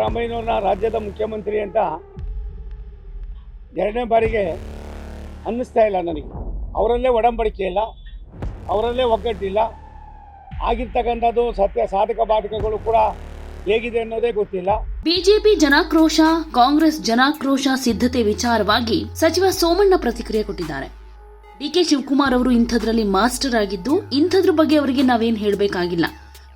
ಸಿದ್ದರಾಮಯ್ಯನವ್ರನ್ನ ರಾಜ್ಯದ ಮುಖ್ಯಮಂತ್ರಿ ಅಂತ ಎರಡನೇ ಬಾರಿಗೆ ಅನ್ನಿಸ್ತಾ ಇಲ್ಲ ನನಗೆ. ಅವರಲ್ಲೇ ಒಡಂಬಡಿಕೆ ಇಲ್ಲ, ಅವರಲ್ಲೇ ಒಗ್ಗಟ್ಟಿಲ್ಲ. ಆಗಿರ್ತಕ್ಕಂಥದ್ದು ಸತ್ಯ ಸಾಧಕ ಬಾಧಕಗಳು ಕೂಡ ಹೇಗಿದೆ ಅನ್ನೋದೇ ಗೊತ್ತಿಲ್ಲ. ಬಿಜೆಪಿ ಜನಾಕ್ರೋಶ, ಕಾಂಗ್ರೆಸ್ ಜನಾಕ್ರೋಶ ಸಿದ್ಧತೆ ವಿಚಾರವಾಗಿ ಸಚಿವ ಸೋಮಣ್ಣ ಪ್ರತಿಕ್ರಿಯೆ ಕೊಟ್ಟಿದ್ದಾರೆ. ಡಿಕೆ ಶಿವಕುಮಾರ್ ಅವರು ಇಂಥದ್ರಲ್ಲಿ ಮಾಸ್ಟರ್ ಆಗಿದ್ದು ಇಂಥದ್ರ ಬಗ್ಗೆ ಅವರಿಗೆ ನಾವೇನ್ ಹೇಳಬೇಕಾಗಿಲ್ಲ.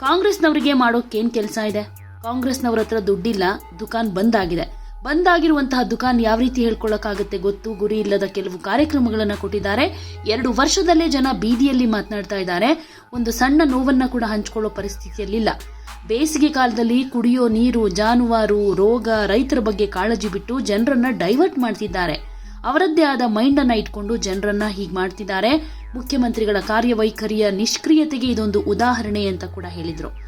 ಕಾಂಗ್ರೆಸ್ನವರಿಗೆ ಮಾಡೋಕ್ಕೇನ್ ಕೆಲಸ ಇದೆ? ಕಾಂಗ್ರೆಸ್ನವ್ರ ಹತ್ರ ದುಡ್ಡಿಲ್ಲ, ದುಕಾನ್ ಬಂದ್ ಆಗಿದೆ ಬಂದ್ ಆಗಿರುವಂತಹ ದುಕಾನ್ ಯಾವ ರೀತಿ ಹೇಳ್ಕೊಳ್ಳೋಕ್ಕಾಗುತ್ತೆ ಗೊತ್ತು? ಗುರಿ ಇಲ್ಲದ ಕೆಲವು ಕಾರ್ಯಕ್ರಮಗಳನ್ನು ಕೊಟ್ಟಿದ್ದಾರೆ. ಎರಡು ವರ್ಷದಲ್ಲೇ ಜನ ಬೀದಿಯಲ್ಲಿ ಮಾತನಾಡ್ತಾ ಇದ್ದಾರೆ. ಒಂದು ಸಣ್ಣ ನೋವನ್ನ ಕೂಡ ಹಂಚಿಕೊಳ್ಳೋ ಪರಿಸ್ಥಿತಿಯಲ್ಲಿಲ್ಲ ಬೇಸಿಗೆ ಕಾಲದಲ್ಲಿ ಕುಡಿಯೋ ನೀರು, ಜಾನುವಾರು, ರೋಗ, ರೈತರ ಬಗ್ಗೆ ಕಾಳಜಿ ಬಿಟ್ಟು ಜನರನ್ನ ಡೈವರ್ಟ್ ಮಾಡ್ತಿದ್ದಾರೆ. ಅವರದ್ದೇ ಆದ ಮೈಂಡ್ ಅನ್ನ ಇಟ್ಕೊಂಡು ಜನರನ್ನ ಹೀಗೆ ಮಾಡ್ತಿದ್ದಾರೆ. ಮುಖ್ಯಮಂತ್ರಿಗಳ ಕಾರ್ಯವೈಖರಿಯ ನಿಷ್ಕ್ರಿಯತೆಗೆ ಇದೊಂದು ಉದಾಹರಣೆ ಅಂತ ಕೂಡ ಹೇಳಿದ್ರು.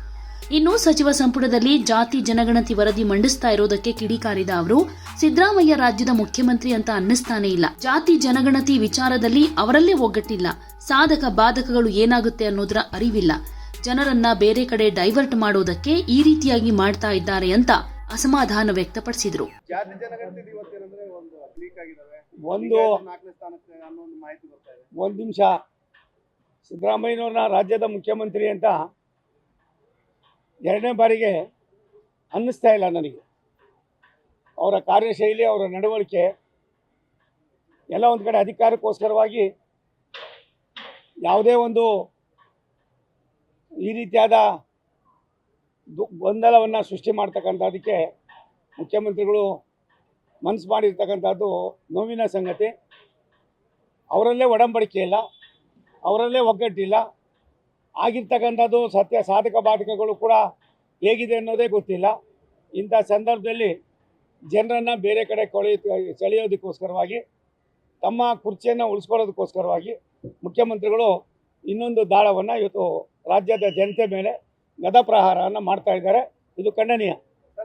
ಇನ್ನು ಸಚಿವ ಸಂಪುಟದಲ್ಲಿ ಜಾತಿ ಜನಗಣತಿ ವರದಿ ಮಂಡಿಸ್ತಾ ಇರೋದಕ್ಕೆ ಕಿಡಿಕಾರಿದ ಅವರು ಸಿದ್ದರಾಮಯ್ಯ ರಾಜ್ಯದ ಮುಖ್ಯಮಂತ್ರಿ ಅಂತ ಅನ್ನಿಸ್ತಾನೆ ಇಲ್ಲ. ಜಾತಿ ಜನಗಣತಿ ವಿಚಾರದಲ್ಲಿ ಅವರಲ್ಲೇ ಒಗ್ಗಟ್ಟಿಲ್ಲ. ಸಾಧಕ ಬಾಧಕಗಳು ಏನಾಗುತ್ತೆ ಅನ್ನೋದರ ಅರಿವಿಲ್ಲ. ಜನರನ್ನ ಬೇರೆ ಕಡೆ ಡೈವರ್ಟ್ ಮಾಡೋದಕ್ಕೆ ಈ ರೀತಿಯಾಗಿ ಮಾಡ್ತಾ ಇದ್ದಾರೆ ಅಂತ ಅಸಮಾಧಾನ ವ್ಯಕ್ತಪಡಿಸಿದರು. ಜಾತಿ ಜನಗಣತಿ ಇವತ್ತೇನಂದ್ರೆ ಒಂದು ಲೀಕ್ ಆಗಿದಾವೆ. ಒಂದು ನಾಲ್ಕನೇ ಸ್ಥಾನಕ್ಕೆ ಅನ್ನೋ ಒಂದು ಮಾಹಿತಿ ಬರ್ತಾ ಇದೆ. ಒಂದು ನಿಮಿಷ. ಸಿದ್ದರಾಮಯ್ಯನವ್ರನ್ನ ರಾಜ್ಯದ ಮುಖ್ಯಮಂತ್ರಿ ಅಂತ ಎರಡನೇ ಬಾರಿಗೆ ಅನ್ನಿಸ್ತಾ ಇಲ್ಲ ನನಗೆ. ಅವರ ಕಾರ್ಯಶೈಲಿ, ಅವರ ನಡವಳಿಕೆ ಎಲ್ಲ ಒಂದು ಕಡೆ ಅಧಿಕಾರಕ್ಕೋಸ್ಕರವಾಗಿ ಯಾವುದೇ ಒಂದು ಈ ರೀತಿಯಾದ ಗೊಂದಲವನ್ನು ಸೃಷ್ಟಿ ಮಾಡ್ತಕ್ಕಂಥದ್ದಕ್ಕೆ ಮುಖ್ಯಮಂತ್ರಿಗಳು ಮನಸ್ಸು ಮಾಡಿರ್ತಕ್ಕಂಥದ್ದು ನೋವಿನ ಸಂಗತಿ. ಅವರಲ್ಲೇ ಒಡಂಬಡಿಕೆ ಇಲ್ಲ, ಅವರಲ್ಲೇ ಒಗ್ಗಟ್ಟಿಲ್ಲ. ಆಗಿರ್ತಕ್ಕಂಥದ್ದು ಸತ್ಯ ಸಾಧಕ ಬಾಧಕಗಳು ಕೂಡ ಹೇಗಿದೆ ಅನ್ನೋದೇ ಗೊತ್ತಿಲ್ಲ. ಇಂಥ ಸಂದರ್ಭದಲ್ಲಿ ಜನರನ್ನು ಬೇರೆ ಕಡೆ ಕೊಳೆಯ ಸೆಳೆಯೋದಕ್ಕೋಸ್ಕರವಾಗಿ, ತಮ್ಮ ಕುರ್ಚಿಯನ್ನು ಉಳಿಸ್ಕೊಳ್ಳೋದಕ್ಕೋಸ್ಕರವಾಗಿ ಮುಖ್ಯಮಂತ್ರಿಗಳು ಇನ್ನೊಂದು ದಾಳವನ್ನು ಇವತ್ತು ರಾಜ್ಯದ ಜನತೆ ಮೇಲೆ ಗದಪ್ರಹಾರವನ್ನು ಮಾಡ್ತಾ ಇದ್ದಾರೆ. ಇದು ಖಂಡನೀಯ.